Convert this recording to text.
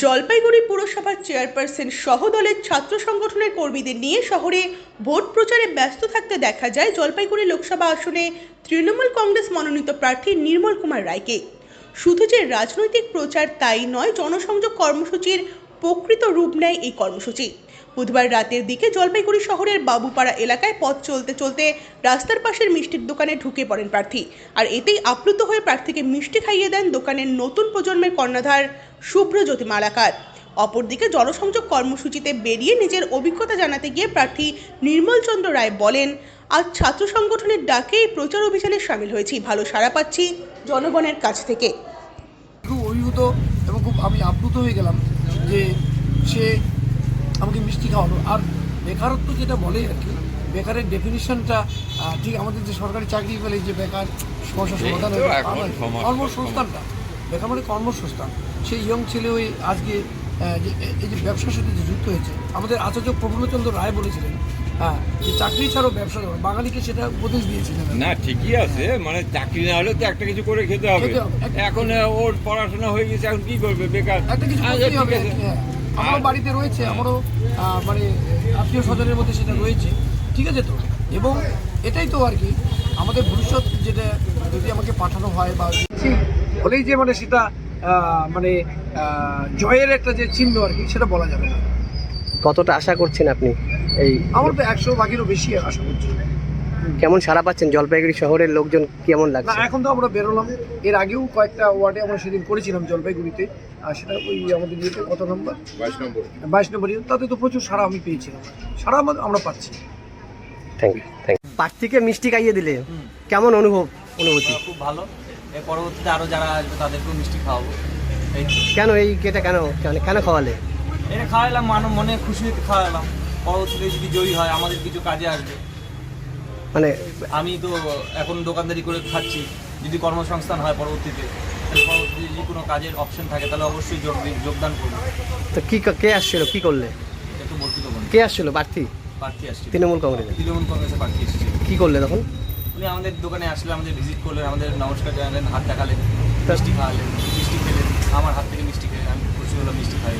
জলপাইগুড়ি পুরসভার চেয়ারপারসন সহ দলের ছাত্র সংগঠনের কর্মীদের নিয়ে শহরে ভোট প্রচারে ব্যস্ত থাকতে দেখা যায় জলপাইগুড়ি লোকসভা আসনে তৃণমূল কংগ্রেস মনোনীত প্রার্থী নির্মল কুমার রায়কে। শুধু যে রাজনৈতিক প্রচার তাই নয়, জনসংযোগ কর্মসূচির প্রকৃত রূপ নেয় এই কর্মসূচি। বুধবার রাতের দিকে জলপাইগুড়ি শহরের বাবুপাড়া এলাকায় পথ চলতে চলতে রাস্তার পাশের মিষ্টির দোকানে ঢুকে পড়েন প্রার্থী। আর এতেই আপ্লুত হয়ে প্রার্থীকে মিষ্টি খাইয়ে দেন দোকানের নতুন প্রজন্মের কর্ণধার শুভ্রজ্যোতি মালাকার। অপরদিকে জনসংযোগ কর্মসূচিতে বেরিয়ে নিজের অভিজ্ঞতা জানাতে গিয়ে প্রার্থী নির্মল চন্দ্র রায় বলেন আজ ছাত্র সংগঠনের ডাকে এই প্রচার অভিযানে সামিল হয়েছি ভালো সাড়া পাচ্ছি জনগণের কাছ থেকে। খুব অভিভূত এবং খুব আমি আপ্লুত হয়ে গেলাম যে সে আমাকে মিষ্টি খাওয়ালো। আর বেকারত্ব যেটা বলে আর কি বেকারের ডেফিনিশনটা ঠিক আমাদের যে সরকারি চাকরি পেলে যে বেকার সমস্যার সমাধান কর্মসংস্থানটা বেকার মানে কর্মসংস্থান। সেই ইয়ং ছেলে ওই আজকে যে এই যে ব্যবসার সাথে যে যুক্ত হয়েছে আমাদের আচার্য প্রফুল্লচন্দ্র রায় বলেছিলেন হ্যাঁ যে চাকরি ছাড়াও ব্যবসা বাঙালিকে সেটা উপদেশ দিয়েছিলেন না ঠিকই আছে মানে চাকরি না হলে তো একটা কিছু করে খেতে হবে। এখন ওর পড়াশোনা হয়ে গেছে এখন কি করবে বেকার? একটা কিছু আচ্ছা, করতেই হবে। হ্যাঁ। আমারও বাড়িতে রয়েছে আমারও মানে আত্মীয় স্বজনের মধ্যে সেটা রয়েছে ঠিক আছে তো? এবং এটাই তো আর কি আমাদের ভবিষ্যৎ যেটা যদি আমাকে পাঠানো হয় বা হলেই যে মানে সেটা আহ, মানে আহ, জয়ের একটা যে চিহ্ন আর কি সেটা বলা যাবে না। কতটা আশা করছেন আপনি এই আমার তো একশো ভাগেরও বেশি আশা করছি। কেমন সাড়া পাচ্ছেন? জলপাইগুড়ি শহরের লোকজন কেমন না লাগছে? এখন তো আমরা বেরোলাম। এর আগেও কয়েকটা ওয়ার্ডে আমরা সেদিন করেছিলাম জলপাইগুড়িতে। আর সেটা ওই আমাদের ইয়েতে কত নম্বর? বাইশ নম্বর। বাইশ নম্বর ইয়ে, তাতে তো প্রচুর সারা আমি পেয়েছিলাম। সারা আমরা পাচ্ছি। থ্যাংক ইউ থ্যাংক ইউ প্রার্থীকে মিষ্টি খাইয়ে দিলে কেমন অনুভব অনুভূতি? খুব ভালো। এর পরবর্তীতে আরও যারা আসবে তাদেরকেও মিষ্টি খাওয়াবো। এই কেন এই কেটা কেন? কেন কেন খাওয়ালে? এটা খাওয়ালাম মানব মনে খুশি হতে খাওয়ালাম পরবর্তীতে যদি জয়ী হয় আমাদের কিছু কাজে আসবে। মানে আমি তো এখন দোকানদারি করে খাচ্ছি। যদি কর্মসংস্থান হয় পরবর্তীতে পরবর্তীতে যদি কোনো কাজের অপশন থাকে তাহলে অবশ্যই যোগ দিন- যোগদান করব। তো কি কে আসছিল? কি করলে? একটু বলতে কে আসছিল? প্রার্থী প্রার্থী আসছে তৃণমূল কংগ্রেসের। তৃণমূল কংগ্রেসের প্রার্থী এসেছে কি করলে তখন? উনি আমাদের দোকানে আসলে আমাদের ভিজিট করলেন আমাদের নমস্কার জানালেন হাত দেখালেন মিষ্টি খাওয়ালেন মিষ্টি খেলেন আমার হাত থেকে মিষ্টি খেলেন আমি খুশি হলো মিষ্টি খাই